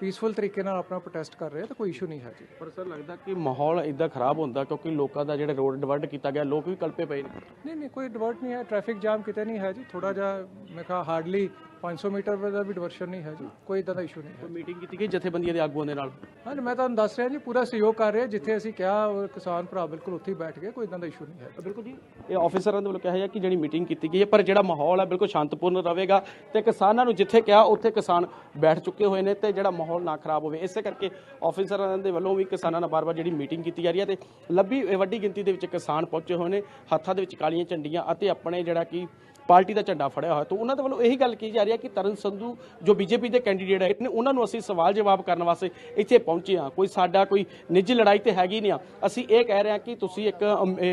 Speaker 4: ਪੀਸਫੁਲ ਤਰੀਕੇ ਨਾਲ ਆਪਣਾ ਪ੍ਰੋਟੈਸਟ ਕਰ ਰਹੇ ਆ ਤਾਂ ਕੋਈ ਇਸ਼ੂ ਨਹੀਂ ਹੈ ਜੀ।
Speaker 2: ਪਰ ਸਰ ਲੱਗਦਾ ਕਿ ਮਾਹੌਲ ਇਦਾਂ ਖਰਾਬ ਹੁੰਦਾ ਕਿਉਂਕਿ ਲੋਕਾਂ ਦਾ ਜਿਹੜੇ ਰੋਡ ਡਿਵਰਟ ਕੀਤਾ ਗਿਆ ਲੋਕ ਵੀ ਕਲਪੇ ਪਏ ਨੇ।
Speaker 4: ਨਹੀਂ ਨਹੀਂ ਕੋਈ ਡਿਵਰਟ ਨਹੀਂ ਹੈ ਟ੍ਰੈਫਿਕ ਜਾਮ ਕਿਤੇ ਨਹੀਂ ਹੈ ਜੀ। ਥੋੜਾ ਜਿਹਾ ਮੈਂ ਕਹਾ ਹਾਰਡਲੀ 500 ਮੀਟਰ ਦਾ ਵੀ ਡਿਵਰਸ਼ਨ ਨਹੀਂ ਹੈ ਜੀ ਕੋਈ ਇਦਾਂ ਦਾ ਇਸ਼ੂ ਨਹੀਂ ਹੈ।
Speaker 2: ਮੀਟਿੰਗ ਕੀਤੀ ਗਈ ਜਥੇਬੰਦੀਆਂ ਦੇ ਆਗੂਆਂ ਦੇ ਨਾਲ?
Speaker 4: ਹਾਂਜੀ ਮੈਂ ਤੁਹਾਨੂੰ ਦੱਸ ਰਿਹਾ ਜੀ ਪੂਰਾ ਸਹਿਯੋਗ ਕਰ ਰਹੇ। ਜਿੱਥੇ ਅਸੀਂ ਕਿਹਾ ਕਿਸਾਨ ਭਰਾ ਬਿਲਕੁਲ ਉੱਥੇ ਹੀ ਬੈਠ ਗਏ ਕੋਈ ਇਦਾਂ ਦਾ ਇਸ਼ੂ ਨਹੀਂ ਹੈ।
Speaker 2: ਬਿਲਕੁਲ ਜੀ ਇਹ ਆਫੀਸਰਾਂ ਦੇ ਵੱਲੋਂ ਕਿਹਾ ਹੈ ਕਿ ਜਿਹੜੀ ਮੀਟਿੰਗ ਕੀਤੀ ਗਈ ਹੈ ਪਰ ਜਿਹੜਾ ਮਾਹੌਲ ਹੈ ਬਿਲਕੁਲ ਸ਼ਾਂਤਪੂਰਨ ਰਹੇਗਾ ਤੇ ਕਿਸਾਨਾਂ ਨੂੰ ਜਿੱਥੇ ਕਿਹਾ ਉੱਥੇ ਕਿਸਾਨ ਬੈਠ ਚੁੱਕੇ ਹੋਏ ਨੇ ਤੇ ਜਿਹੜਾ ਮਾਹੌਲ ਨਾ ਖਰਾਬ ਹੋਵੇ। ਇਸੇ ਕਰਕੇ ਆਫੀਸਰਾਂ ਦੇ ਵੱਲੋਂ ਵੀ ਕਿਸਾਨਾਂ ਨਾਲ ਬਾਰ-ਬਾਰ ਜਿਹੜੀ ਮੀਟਿੰਗ ਕੀਤੀ ਜਾ ਰਹੀ ਹੈ ਤੇ ਲੱਭੀ ਵੱਡੀ ਗਿਣਤੀ ਦੇ ਵਿੱਚ ਕਿਸਾਨ ਪਹੁੰਚੇ ਹੋਏ ਨੇ ਹੱਥਾਂ ਦੇ ਵਿੱਚ ਕਾਲੀਆਂ ਝੰਡੀਆਂ ਅਤੇ ਆਪਣੇ ਜਿਹੜਾ ਕਿ ਪਾਰਟੀ ਦਾ ਝੰਡਾ ਫੜਿਆ ਹੋਇਆ। ਤਾਂ ਉਹਨਾਂ ਦੇ ਵੱਲੋਂ ਇਹੀ ਗੱਲ ਕਹੀ ਜਾ ਰਹੀ ਹੈ ਕਿ ਤਰਨ ਸੰਧੂ ਜੋ ਬੀਜੇਪੀ ਦੇ ਕੈਂਡੀਡੇਟ ਹੈ ਨੇ ਉਹਨਾਂ ਨੂੰ ਅਸੀਂ ਸਵਾਲ ਜਵਾਬ ਕਰਨ ਵਾਸਤੇ ਇੱਥੇ ਪਹੁੰਚੇ ਹਾਂ। ਕੋਈ ਸਾਡਾ ਕੋਈ ਨਿੱਜੀ ਲੜਾਈ ਤੇ ਹੈਗੀ ਨਹੀਂ ਆ। ਅਸੀਂ ਇਹ ਕਹਿ ਰਹੇ ਹਾਂ ਕਿ ਤੁਸੀਂ ਇੱਕ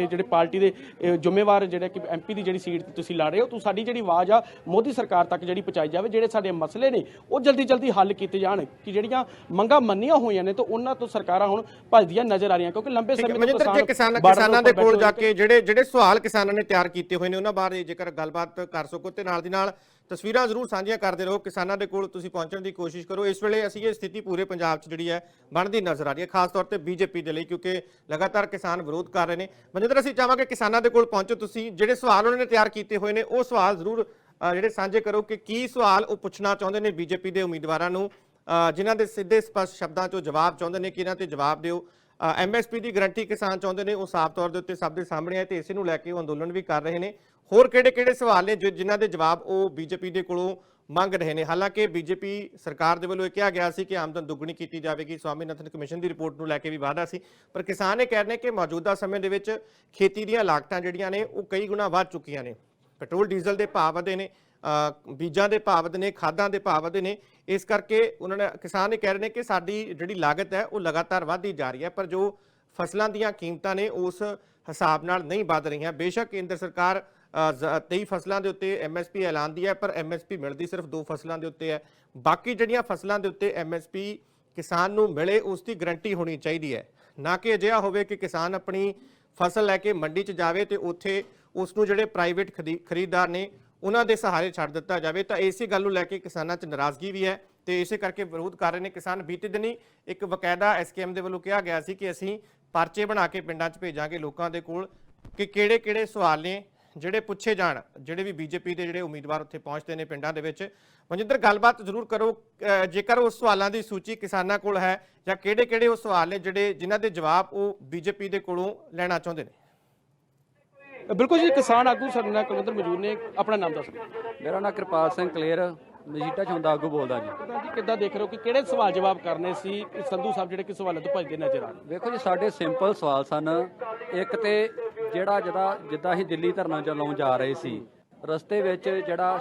Speaker 2: ਜਿਹੜੇ ਪਾਰਟੀ ਦੇ ਜ਼ਿੰਮੇਵਾਰ ਜਿਹੜੇ ਕਿ ਐਮਪੀ ਦੀ ਜਿਹੜੀ ਸੀਟ ਤੇ ਤੁਸੀਂ ਲੜ ਰਹੇ ਹੋ ਤੂੰ ਸਾਡੀ ਜਿਹੜੀ ਆਵਾਜ਼ ਆ ਮੋਦੀ ਸਰਕਾਰ ਤੱਕ ਜਿਹੜੀ ਪਹੁੰਚਾਈ ਜਾਵੇ ਜਿਹੜੇ ਸਾਡੇ ਮਸਲੇ ਨੇ ਉਹ ਜਲਦੀ ਜਲਦੀ ਹੱਲ ਕੀਤੇ ਜਾਣ। ਕਿ ਜਿਹੜੀਆਂ ਮੰਗਾਂ ਮੰਨੀਆਂ ਹੋਈਆਂ ਨੇ ਤਾਂ ਉਹਨਾਂ ਤੋਂ ਸਰਕਾਰਾਂ ਹੁਣ ਭੱਜਦੀਆਂ ਨਜ਼ਰ ਆ ਰਹੀਆਂ ਕਿਉਂਕਿ ਲੰਬੇ ਸਮੇਂ ਤੋਂ
Speaker 1: ਕਿਸਾਨ ਦੇ ਕੋਲ ਜਾ। ਕੇ ਜਿਹੜੇ ਜਿਹੜੇ ਸਵਾਲ ਕਿਸਾਨਾਂ ਨੇ ਤਿਆਰ ਕੀਤੇ ਹੋਏ ਨੇ ਉਹਨਾਂ ਬਾਰੇ ਜੇਕਰ ਗੱਲਬਾਤ ਕਰ ਸਕੋ ਤੇ ਨਾਲ ਦੀ ਨਾਲ ਤਸਵੀਰਾਂ ਜ਼ਰੂਰ ਸਾਂਝੀਆਂ ਕਰਦੇ ਰਹੋ। ਕਿਸਾਨਾਂ ਦੇ ਕੋਲ ਤੁਸੀਂ ਪਹੁੰਚਣ ਦੀ ਕੋਸ਼ਿਸ਼ ਕਰੋ। ਇਸ ਵੇਲੇ ਅਸੀਂ ਇਹ ਸਥਿਤੀ ਪੂਰੇ ਪੰਜਾਬ 'ਚ ਜਿਹੜੀ ਹੈ ਬਣਦੀ ਨਜ਼ਰ ਆ ਰਹੀ ਹੈ ਖਾਸ ਤੌਰ ਤੇ ਬੀਜੇਪੀ ਦੇ ਲਈ ਕਿਉਂਕਿ ਲਗਾਤਾਰ ਕਿਸਾਨ ਵਿਰੋਧ ਕਰ ਰਹੇ ਨੇ। ਮਨਿੰਦਰ ਅਸੀਂ ਚਾਹਾਂਗੇ ਕਿਸਾਨਾਂ ਦੇ ਕੋਲ ਪਹੁੰਚੋ ਤੁਸੀਂ। ਜਿਹੜੇ ਸਵਾਲ ਉਹਨਾਂ ਨੇ ਤਿਆਰ ਕੀਤੇ ਹੋਏ ਨੇ ਉਹ ਸਵਾਲ ਜ਼ਰੂਰ ਜਿਹੜੇ ਸਾਂਝੇ ਕਰੋ ਕਿ ਕੀ ਸਵਾਲ ਉਹ ਪੁੱਛਣਾ ਚਾਹੁੰਦੇ ਨੇ ਬੀਜੇਪੀ ਦੇ ਉਮੀਦਵਾਰਾਂ ਨੂੰ। ਅ, ਜਿਨ੍ਹਾਂ ਦੇ ਸਿੱਧੇ ਸਪਸ਼ਟ ਸ਼ਬਦਾਂ 'ਚੋਂ ਜਵਾਬ ਚਾਹੁੰਦੇ ਨੇ ਕਿ ਇਹਨਾਂ ਤੇ ਜਵਾਬ ਦਿਓ। ਐਮਐਸਪੀ ਦੀ ਗਰੰਟੀ ਕਿਸਾਨ ਚਾਹੁੰਦੇ ਨੇ, ਉਹ ਸਾਫ਼ ਤੌਰ ਦੇ ਉੱਤੇ ਸਭ ਦੇ ਸਾਹਮਣੇ ਹੈ ਤੇ ਇਸੇ ਨੂੰ ਲੈ ਕੇ ਉਹ ਅੰਦੋਲਨ ਵੀ ਕਰ ਰਹੇ ਨੇ। ਹੋਰ ਕਿਹੜੇ ਕਿਹੜੇ ਸਵਾਲ ਨੇ ਜੋ- ਜਿਨ੍ਹਾਂ ਦੇ ਜਵਾਬ ਉਹ ਬੀਜੇਪੀ ਦੇ ਕੋਲੋਂ ਮੰਗ ਰਹੇ ਨੇ? ਹਾਲਾਂਕਿ ਬੀਜੇਪੀ ਸਰਕਾਰ ਦੇ ਵੱਲੋਂ ਇਹ ਕਿਹਾ ਗਿਆ ਸੀ ਕਿ ਆਮਦਨ ਦੁੱਗਣੀ ਕੀਤੀ ਜਾਵੇਗੀ। ਸਵਾਮੀਨਾਥਨ ਕਮਿਸ਼ਨ ਦੀ ਰਿਪੋਰਟ ਨੂੰ ਲੈ ਕੇ ਵੀ ਵਾਅਦਾ ਸੀ। ਪਰ ਕਿਸਾਨ ਇਹ ਕਹਿ ਰਹੇ ਨੇ ਕਿ ਮੌਜੂਦਾ ਸਮੇਂ ਦੇ ਵਿੱਚ ਖੇਤੀ ਦੀਆਂ ਲਾਗਤਾਂ ਜਿਹੜੀਆਂ ਨੇ, ਉਹ ਕਈ ਗੁਣਾ ਵੱਧ ਚੁੱਕੀਆਂ ਨੇ। ਪੈਟਰੋਲ, ਡੀਜ਼ਲ ਦੇ ਭਾਅ ਵਧੇ ਨੇ। ਬੀਜਾਂ ਦੇ ਭਾਅ ਵਧੇ ਨੇ, ਖਾਦਾਂ ਦੇ ਭਾਅ ਵਧੇ ਨੇ। ਇਸ ਕਰਕੇ ਉਹਨਾਂ ਨੇ, ਕਿਸਾਨ ਇਹ ਕਹਿ ਰਹੇ ਨੇ ਕਿ ਸਾਡੀ ਜਿਹੜੀ ਲਾਗਤ ਹੈ, ਉਹ ਲਗਾਤਾਰ ਵਧਦੀ ਜਾ ਰਹੀ ਹੈ, ਪਰ ਜੋ ਫਸਲਾਂ ਦੀਆਂ ਕੀਮਤਾਂ ਨੇ, ਉਸ ਹਿਸਾਬ ਨਾਲ ਨਹੀਂ ਵਧ ਰਹੀਆਂ। ਬੇਸ਼ੱਕ ਕੇਂਦਰ ਸਰਕਾਰ ਜ਼- 23 ਫਸਲਾਂ ਦੇ ਉੱਤੇ ਐਮਐਸਪੀ ਐਲਾਨਦੀ ਹੈ, ਪਰ ਐਮਐਸਪੀ ਮਿਲਦੀ ਸਿਰਫ ਦੋ ਫਸਲਾਂ ਦੇ ਉੱਤੇ ਹੈ। ਬਾਕੀ ਜਿਹੜੀਆਂ ਫਸਲਾਂ ਦੇ ਉੱਤੇ ਐਮਐਸਪੀ ਕਿਸਾਨ ਨੂੰ ਮਿਲੇ, ਉਸ ਦੀ ਗਰੰਟੀ ਹੋਣੀ ਚਾਹੀਦੀ ਹੈ। ਨਾ ਕਿ ਅਜਿਹਾ ਹੋਵੇ ਕਿ ਕਿਸਾਨ ਆਪਣੀ ਫਸਲ ਲੈ ਕੇ ਮੰਡੀ 'ਚ ਜਾਵੇ ਤੇ ਉੱਥੇ ਉਸ ਨੂੰ ਜਿਹੜੇ ਪ੍ਰਾਈਵੇਟ ਖਰੀਦਦਾਰ ਨੇ ਉਹਨਾਂ ਦੇ ਸਹਾਰੇ ਛੱਡ ਦਿੱਤਾ ਜਾਵੇ, ਤਾਂ ਇਸੇ ਗੱਲ ਨੂੰ ਲੈ ਕੇ ਕਿਸਾਨਾਂ 'ਚ ਨਾਰਾਜ਼ਗੀ ਵੀ ਹੈ ਤੇ ਇਸੇ ਕਰਕੇ ਵਿਰੋਧ ਕਰ ਰਹੇ ਨੇ ਕਿਸਾਨ। ਬੀਤੇ ਦਿਨੀ ਇੱਕ ਵਕਾਇਦਾ ਐਸਕੇਐਮ ਦੇ ਵੱਲੋਂ ਕਿਹਾ ਗਿਆ ਸੀ ਕਿ ਅਸੀਂ ਪਰਚੇ ਬਣਾ ਕੇ ਪਿੰਡਾਂ 'ਚ ਭੇਜਾਂਗੇ ਲੋਕਾਂ ਦੇ ਕੋਲ ਕਿ ਕਿਹੜੇ-ਕਿਹੜੇ ਸਵਾਲ ਨੇ ਜਿਹੜੇ ਪੁੱਛੇ ਜਾਣ, ਜਿਹੜੇ ਵੀ ਬੀਜੇਪੀ ਦੇ ਜਿਹੜੇ ਉਮੀਦਵਾਰ ਉੱਥੇ ਪਹੁੰਚਦੇ ਨੇ ਪਿੰਡਾਂ ਦੇ ਵਿੱਚ। ਮਨਜਿੰਦਰ, ਗੱਲਬਾਤ ਜ਼ਰੂਰ ਕਰੋ ਜੇਕਰ ਉਸ ਸਵਾਲਾਂ ਦੀ ਸੂਚੀ ਕਿਸਾਨਾਂ ਕੋਲ ਹੈ ਜਾਂ ਕਿਹੜੇ-ਕਿਹੜੇ ਉਹ ਸਵਾਲ ਨੇ ਜਿਹੜੇ ਜਿਨ੍ਹਾਂ ਦੇ ਜਵਾਬ ਉਹ ਬੀਜੇਪੀ ਦੇ ਕੋਲੋਂ ਲੈਣਾ ਚਾਹੁੰਦੇ ਨੇ।
Speaker 2: ਬਿਲਕੁਲ ਜੀ ਕਿਸਾਨ ਆਗੂ ਸਾਡੇ ਨਾਲ ਕੁਲਵਿੰਦਰ ਮੌਜੂਦ ਨੇ। ਆਪਣਾ ਨਾਮ ਦੱਸੋ
Speaker 5: ਮੇਰਾ ਨਾਮ ਕਿਰਪਾਲ ਸਿੰਘ ਕਲੇਰ ਮਜੀਠਾ ਚੌਂਦਾ ਆਗੂ ਬੋਲਦਾ ਜੀ।
Speaker 2: ਜੀ ਕਿੱਦਾਂ ਦੇਖ ਰਹੇ ਹੋ ਕਿ ਕਿਹੜੇ ਸਵਾਲ ਜਵਾਬ ਕਰਨੇ ਸੀ? ਸੰਧੂ ਸਾਹਿਬ ਜਿਹੜੇ ਕਿ ਸਵਾਲਾਂ ਤੋਂ ਭੱਜਦੇ ਨਜ਼ਰ ਆ ਰਹੇ
Speaker 5: ਵੇਖੋ ਜੀ ਸਾਡੇ ਸਿੰਪਲ ਸਵਾਲ ਸਨ। ਇੱਕ ਤੇ ਜਿਹੜਾ ਜਿਹਦਾ ਜਿੱਦਾਂ ਅਸੀਂ ਦਿੱਲੀ ਧਰਨਾ ਚਲਾਉਣ ਜਾ ਰਹੇ ਸੀ ਰਸਤੇ ਵਿੱਚ ਜਿਹੜਾ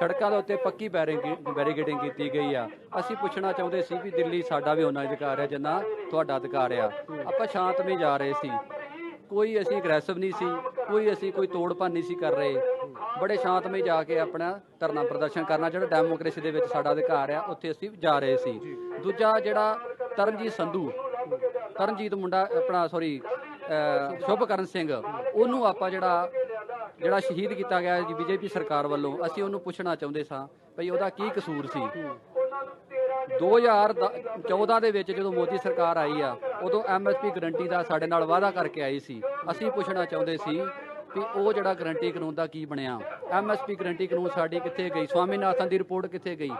Speaker 5: ਸੜਕਾਂ ਦੇ ਉੱਤੇ ਪੱਕੀ ਬੈਰੀਗੇਡਿੰਗ ਕੀਤੀ ਗਈ ਆ। ਅਸੀਂ ਪੁੱਛਣਾ ਚਾਹੁੰਦੇ ਸੀ ਵੀ ਦਿੱਲੀ ਸਾਡਾ ਵੀ ਉਹਨਾਂ ਅਧਿਕਾਰ ਹੈ ਜਿੰਨਾ ਤੁਹਾਡਾ ਅਧਿਕਾਰ ਆ। ਆਪਾਂ ਸ਼ਾਂਤਮਈ ਜਾ ਰਹੇ ਸੀ। ਕੋਈ ਅਸੀਂ ਅਗਰੈਸਿਵ ਨਹੀਂ ਸੀ, ਕੋਈ ਅਸੀਂ ਕੋਈ ਤੋੜ ਨਹੀਂ ਸੀ ਕਰ ਰਹੇ। ਬੜੇ ਸ਼ਾਂਤਮਈ ਜਾ ਕੇ ਆਪਣਾ ਧਰਨਾ ਪ੍ਰਦਰਸ਼ਨ ਕਰਨਾ, ਜਿਹੜਾ ਡੈਮੋਕ੍ਰੇਸੀ ਦੇ ਵਿੱਚ ਸਾਡਾ ਅਧਿਕਾਰ ਆ, ਉੱਥੇ ਅਸੀਂ ਜਾ ਰਹੇ ਸੀ। ਦੂਜਾ ਜਿਹੜਾ ਤਰਨਜੀਤ ਸੰਧੂ, ਤਰਨਜੀਤ ਮੁੰਡਾ ਆਪਣਾ ਸੌਰੀ ਸ਼ੁਭਕਰਨ ਸਿੰਘ, ਉਹਨੂੰ ਆਪਾਂ ਜਿਹੜਾ ਜਿਹੜਾ ਸ਼ਹੀਦ ਕੀਤਾ ਗਿਆ ਜੀ ਬੀਜੇਪੀ ਸਰਕਾਰ ਵੱਲੋਂ, ਅਸੀਂ ਉਹਨੂੰ ਪੁੱਛਣਾ ਚਾਹੁੰਦੇ ਸਾਂ, ਭਈ ਉਹਦਾ ਕੀ ਕਸੂਰ ਸੀ? 2014 ਦੇ ਵਿੱਚ ਜਦੋਂ ਮੋਦੀ ਸਰਕਾਰ ਆਈ ਆ, ਉਦੋਂ ਐਮਐਸਪੀ ਗਰੰਟੀ ਦਾ ਸਾਡੇ ਨਾਲ ਵਾਅਦਾ ਕਰਕੇ ਆਈ ਸੀ। ਅਸੀਂ ਪੁੱਛਣਾ ਚਾਹੁੰਦੇ ਸੀ ਕਿ ਉਹ ਜਿਹੜਾ ਗਰੰਟੀ ਕਾਨੂੰਨ ਦਾ ਕੀ ਬਣਿਆ? ਐਮਐਸਪੀ ਗਰੰਟੀ ਕਾਨੂੰਨ ਸਾਡੀ ਕਿੱਥੇ ਗਈ? ਸਵਾਮੀਨਾਥਨ ਦੀ ਰਿਪੋਰਟ ਕਿੱਥੇ ਗਈ?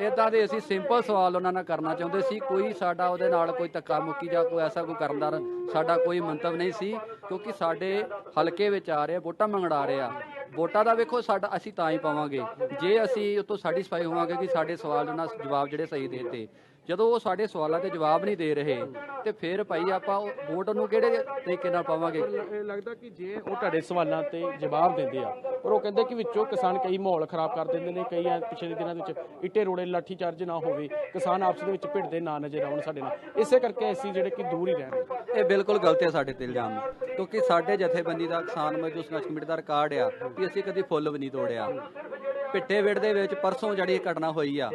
Speaker 5: ਇਦਾਂ ਦੇ ਅਸੀਂ ਸਿੰਪਲ ਸਵਾਲ ਉਹਨਾਂ ਨਾਲ ਕਰਨਾ ਚਾਹੁੰਦੇ ਸੀ। ਕੋਈ ਸਾਡਾ ਉਹਦੇ ਨਾਲ ਕੋਈ ਧੱਕਾ ਮੁੱਕੀ ਜਾਂ ਕੋਈ ਐਸਾ ਕੋਈ ਕਰਨ ਦਾ ਸਾਡਾ ਕੋਈ ਮੰਤਵ ਨਹੀਂ ਸੀ, ਕਿਉਂਕਿ ਸਾਡੇ ਹਲਕੇ ਵਿੱਚ ਆ ਰਹੇ ਵੋਟਾਂ ਮੰਗਣ ਆ ਰਹੇ ਆ। ਵੋਟਾਂ ਦਾ ਵੇਖੋ, ਸਾਡਾ ਅਸੀਂ ਤਾਂ ਹੀ ਪਾਵਾਂਗੇ। ਜੇ ਅਸੀਂ ਉਤੋਂ ਸੈਟੀਸਫਾਈ ਹੋਵਾਂਗੇ ਕਿ ਸਾਡੇ ਸਵਾਲ ਦੇ ਨਾਲ ਜਵਾਬ ਜਿਹੜੇ ਸਹੀ ਦੇਤੇ। ਜਦੋਂ ਉਹ ਸਾਡੇ ਸਵਾਲਾਂ ਦੇ ਜਵਾਬ ਨਹੀਂ ਦੇ ਰਹੇ ਤੇ ਫਿਰ ਭਾਈ ਆਪਾਂ ਉਹ ਵੋਟ ਨੂੰ ਕਿਹੜੇ ਤਰੀਕੇ ਨਾਲ ਪਾਵਾਂਗੇ?
Speaker 2: ਇਹ ਲੱਗਦਾ ਕਿ ਜੇ ਉਹ ਤੁਹਾਡੇ ਸਵਾਲਾਂ ਤੇ ਜਵਾਬ ਦਿੰਦੇ ਆ ਪਰ ਉਹ ਕਹਿੰਦੇ ਕਿ ਵਿੱਚੋਂ ਕਿਸਾਨ ਕਈ ਮਾਹੌਲ ਖਰਾਬ ਕਰ ਦਿੰਦੇ ਨੇ ਕਈ ਪਿਛਲੇ ਦਿਨਾਂ ਦੇ ਵਿੱਚ ਇੱਟੇ ਰੋੜੇ ਲਾਠੀ ਚਾਰਜ ਨਾ ਹੋਵੇ ਕਿਸਾਨ ਆਪਸ ਦੇ ਵਿੱਚ ਭਿੜਦੇ ਨਾ ਨਜ਼ਰ ਆਉਣ ਸਾਡੇ ਨਾਲ। ਇਸੇ ਕਰਕੇ ਅਸੀਂ ਜਿਹੜੇ ਕਿ ਦੂਰ ਹੀ ਰਹਿਣ
Speaker 5: ਇਹ ਬਿਲਕੁਲ ਗਲਤ ਹੈ ਸਾਡੇ ਤੇ ਇਲਜ਼ਾਮ। ਕਿਉਂਕਿ ਸਾਡੇ ਜਥੇਬੰਦੀ ਦਾ ਕਿਸਾਨ ਮਜ਼ਦੂਰ ਸੰਘਰਸ਼ ਕਮੇਟੀ ਦਾ ਰਿਕਾਰਡ ਆ ਵੀ ਅਸੀਂ ਕਦੀ ਫੁੱਲ ਵੀ ਨਹੀਂ ਤੋੜਿਆ। ਪਿੱਠੇ ਵਿੜ ਦੇ ਵਿੱਚ ਪਰਸੋਂ ਜਿਹੜੀ ਇਹ ਘਟਨਾ ਹੋਈ ਆ,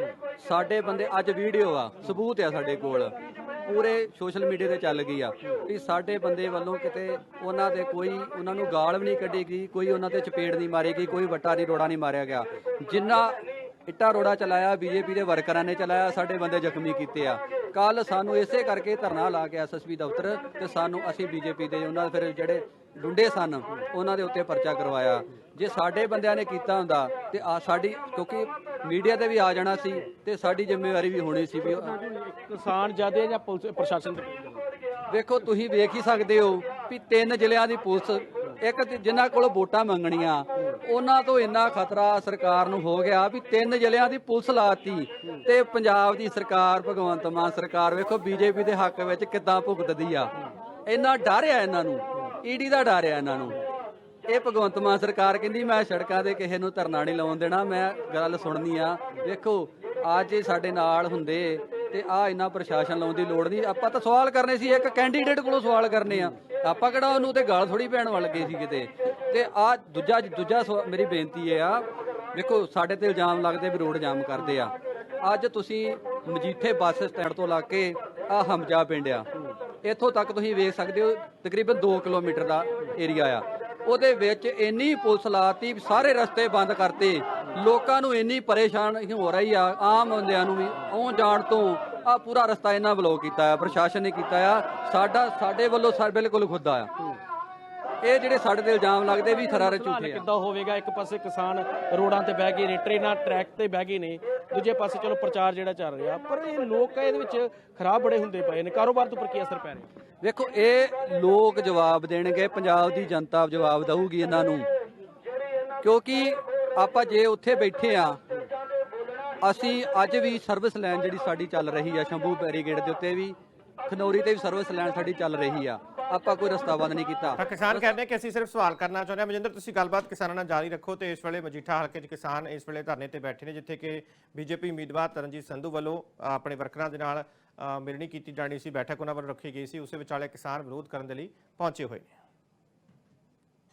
Speaker 5: ਸਾਡੇ ਬੰਦੇ ਅੱਜ ਵੀਡੀਓ ਆ, ਸਬੂਤ ਆ ਸਾਡੇ ਕੋਲ। ਪੂਰੇ ਸੋਸ਼ਲ ਮੀਡੀਆ ਤੇ ਚੱਲ ਗਈ ਆ ਵੀ ਸਾਡੇ ਬੰਦੇ ਵੱਲੋਂ ਕਿਤੇ ਉਹਨਾਂ 'ਤੇ ਕੋਈ, ਉਹਨਾਂ ਨੂੰ ਗਾਲ ਵੀ ਨਹੀਂ ਕੱਢੀ ਗਈ, ਕੋਈ ਉਹਨਾਂ ਤੇ ਚਪੇੜ ਨਹੀਂ ਮਾਰੀ ਗਈ, ਕੋਈ ਵੱਟਾ ਨਹੀਂ, ਰੋੜਾ ਨਹੀਂ ਮਾਰਿਆ ਗਿਆ। ਜਿੰਨਾ ਇੱਟਾ ਰੋੜਾ ਚਲਾਇਆ, ਬੀਜੇਪੀ ਦੇ ਵਰਕਰਾਂ ਨੇ ਚਲਾਇਆ, ਸਾਡੇ ਬੰਦੇ ਜ਼ਖਮੀ ਕੀਤੇ ਆ। ਕੱਲ ਸਾਨੂੰ ਇਸੇ ਕਰਕੇ ਧਰਨਾ ਲਾ ਕੇ ਐਸਐਸਪੀ ਦਫ਼ਤਰ ਤੇ ਸਾਨੂੰ ਅਸੀਂ ਬੀਜੇਪੀ ਦੇ, ਉਹਨਾਂ ਫਿਰ ਜਿਹੜੇ ਡੁੰਡੇ ਸਨ। ਉਹਨਾਂ ਦੇ ਉੱਤੇ ਪਰਚਾ ਕਰਵਾਇਆ। ਜੇ ਸਾਡੇ ਬੰਦਿਆਂ ਨੇ ਕੀਤਾ ਹੁੰਦਾ ਤੇ ਆ ਸਾਡੀ ਕਿਉਂਕਿ ਮੀਡੀਆ ਤੇ ਵੀ ਆ ਜਾਣਾ ਸੀ ਤੇ ਸਾਡੀ ਜ਼ਿੰਮੇਵਾਰੀ ਵੀ ਹੋਣੀ ਸੀ ਵੀ
Speaker 2: ਕਿਸਾਨ ਜਿਆਦੇ ਜਾਂ ਪੁਲਿਸ ਪ੍ਰਸ਼ਾਸਨ
Speaker 5: ਵੇਖੋ ਤੁਸੀਂ ਵੇਖ ਹੀ ਸਕਦੇ ਹੋ ਵੀ ਤਿੰਨ ਜ਼ਿਲ੍ਹਿਆਂ ਦੀ ਪੁਲਿਸ ਇੱਕ ਜਿਨ੍ਹਾਂ ਕੋਲ ਵੋਟਾਂ ਮੰਗਣੀਆਂ ਉਹਨਾਂ ਤੋਂ ਇੰਨਾ ਖਤਰਾ ਸਰਕਾਰ ਨੂੰ ਹੋ ਗਿਆ ਵੀ ਤਿੰਨ ਜ਼ਿਲ੍ਹਿਆਂ ਦੀ ਪੁਲਿਸ ਲਾਤੀ ਤੇ ਪੰਜਾਬ ਦੀ ਸਰਕਾਰ ਭਗਵੰਤ ਮਾਨ ਸਰਕਾਰ ਵੇਖੋ ਬੀਜੇਪੀ ਦੇ ਹੱਕ ਵਿੱਚ ਕਿੱਦਾਂ ਭੁਗਤਦੀ ਆ। ਇੰਨਾ ਡਰ ਆ ਇਹਨਾਂ ਨੂੰ। ਈਡੀ ਦਾ ਡਰ ਆ ਇਹਨਾਂ ਨੂੰ। ਇਹ ਭਗਵੰਤ ਮਾਨ ਸਰਕਾਰ ਕਹਿੰਦੀ, ਮੈਂ ਸੜਕਾਂ ਤੇ ਕਿਸੇ ਨੂੰ ਧਰਨਾ ਨਹੀਂ ਲਾਉਣ ਦੇਣਾ, ਮੈਂ ਗੱਲ ਸੁਣਨੀ ਆ। ਵੇਖੋ ਅੱਜ ਇਹ ਸਾਡੇ ਨਾਲ ਹੁੰਦੇ ਤੇ ਆ ਇੰਨਾ ਪ੍ਰਸ਼ਾਸਨ ਲਾਉਣ ਦੀ ਲੋੜ ਨਹੀਂ। ਆਪਾਂ ਤਾਂ ਸਵਾਲ ਕਰਨੇ ਸੀ, ਇੱਕ ਕੈਂਡੀਡੇਟ ਕੋਲੋਂ ਸਵਾਲ ਕਰਨੇ ਆ। ਆਪਾਂ ਕਿਹੜਾ ਉਹਨੂੰ ਤੇ ਗਾਲ ਥੋੜੀ ਪੈਣ ਵੱਲ ਗਏ ਸੀ ਕਿਤੇ। ਤੇ ਆ ਦੂਜਾ ਦੂਜਾ ਸਵਾ- ਮੇਰੀ ਬੇਨਤੀ ਇਹ ਆ ਵੇਖੋ ਸਾਡੇ ਤੇ ਇਲਜ਼ਾਮ ਲੱਗਦੇ ਵੀ ਰੋਡ ਜਾਮ ਕਰਦੇ ਆ। ਅੱਜ ਤੁਸੀਂ ਮਜੀਠੇ ਬੱਸ ਸਟੈਂਡ ਤੋਂ ਲਾ ਕੇ ਆ ਹਮਜਾ ਪਿੰਡ ਆ। ਇੱਥੋਂ ਤੱਕ ਤੁਸੀਂ ਵੇਖ ਸਕਦੇ ਹੋ, ਤਕਰੀਬਨ 2 ਕਿਲੋਮੀਟਰ ਦਾ ਏਰੀਆ ਆ। ਉਹਦੇ ਵਿੱਚ ਇੰਨੀ ਪੁਲਿਸ ਲਾਤੀ, ਸਾਰੇ ਰਸਤੇ ਬੰਦ ਕਰਤੇ। ਲੋਕਾਂ ਨੂੰ ਇੰਨੀ ਪਰੇਸ਼ਾਨ ਹੋ ਰਹੀ ਆ, ਆਮ ਬੰਦਿਆਂ ਨੂੰ ਵੀ। ਆਉਣ ਜਾਣ ਤੋਂ ਆ ਪੂਰਾ ਰਸਤਾ ਇਹਨਾਂ ਬਲੌਕ ਕੀਤਾ ਆ, ਪ੍ਰਸ਼ਾਸਨ ਨੇ ਕੀਤਾ ਆ। ਸਾਡਾ, ਸਾਡੇ ਵੱਲੋਂ ਸਰ ਬਿਲਕੁਲ ਖੁੱਦਾ ਆ। ਇਹ ਜਿਹੜੇ ਸਾਡੇ ਤੇ ਇਲਜ਼ਾਮ ਲੱਗਦੇ ਵੀ ਖਰਾਰੇ ਝੂਠੇ ਆ।
Speaker 2: ਕਿੱਦਾਂ ਹੋਵੇਗਾ? ਇੱਕ ਪਾਸੇ ਕਿਸਾਨ ਰੋਡਾਂ ਤੇ ਬਹਿ ਗਏ ਨੇ ਟ੍ਰੇਨਾਂ ਟਰੈਕ ਤੇ ਬਹਿ ਗਏ ਨੇ ਦੂਜੇ ਪਾਸੇ ਚਲੋ ਪ੍ਰਚਾਰ ਜਿਹੜਾ ਚੱਲ ਰਿਹਾ ਪਰ ਇਹ ਲੋਕ ਇਹਦੇ ਵਿੱਚ ਖਰਾਬ ਬੜੇ ਹੁੰਦੇ ਪਏ ਨੇ। ਕਾਰੋਬਾਰ ਤੋਂ ਪਰ ਕੀ ਅਸਰ ਪੈ ਰਿਹਾ?
Speaker 5: ਵੇਖੋ ਇਹ ਲੋਕ ਜਵਾਬ ਦੇਣਗੇ ਪੰਜਾਬ ਦੀ ਜਨਤਾ ਜਵਾਬ ਦਊਗੀ ਇਹਨਾਂ ਨੂੰ। ਕਿਉਂਕਿ ਆਪਾਂ ਜੇ ਉੱਥੇ ਬੈਠੇ ਆ ਅਸੀਂ ਅੱਜ ਵੀ ਸਰਵਿਸ ਲਾਈਨ ਜਿਹੜੀ ਸਾਡੀ ਚੱਲ ਰਹੀ ਆ ਸ਼ੰਭੂ ਬੈਰੀਗੇਡ ਦੇ ਉੱਤੇ ਵੀ ਖਨੌਰੀ ਤੇ ਵੀ ਸਰਵਿਸ ਲਾਈਨ ਸਾਡੀ ਚੱਲ ਰਹੀ ਆ। ਆਪਾਂ ਕੋਈ ਰਸਤਾ ਬੰਦ ਨਹੀਂ ਕੀਤਾ।
Speaker 1: ਤਾਂ ਕਿਸਾਨ ਕਹਿੰਦੇ ਕਿ ਅਸੀਂ ਸਿਰਫ ਸਵਾਲ ਕਰਨਾ ਚਾਹੁੰਦੇ ਹਾਂ। ਮਨਜਿੰਦਰ ਤੁਸੀਂ ਗੱਲਬਾਤ ਕਿਸਾਨਾਂ ਨਾਲ ਜਾਰੀ ਰੱਖੋ ਤੇ ਇਸ ਵੇਲੇ ਮਜੀਠਾ ਹਲਕੇ 'ਚ ਕਿਸਾਨ ਇਸ ਵੇਲੇ ਧਰਨੇ ਤੇ ਬੈਠੇ ਨੇ ਜਿੱਥੇ ਕਿ ਬੀਜੇਪੀ ਉਮੀਦਵਾਰ ਤਰਨਜੀਤ ਸੰਧੂ ਵੱਲੋਂ ਆਪਣੇ ਵਰਕਰਾਂ ਦੇ ਨਾਲ ਮਿਲਣੀ ਕੀਤੀ ਜਾਣੀ ਸੀ। ਬੈਠਕ ਉਹਨਾਂ ਵੱਲੋਂ ਰੱਖੀ ਗਈ ਸੀ। ਉਸੇ ਵਿਚਾਲੇ ਕਿਸਾਨ ਵਿਰੋਧ ਕਰਨ ਦੇ ਲਈ ਪਹੁੰਚੇ ਹੋਏ ਨੇ।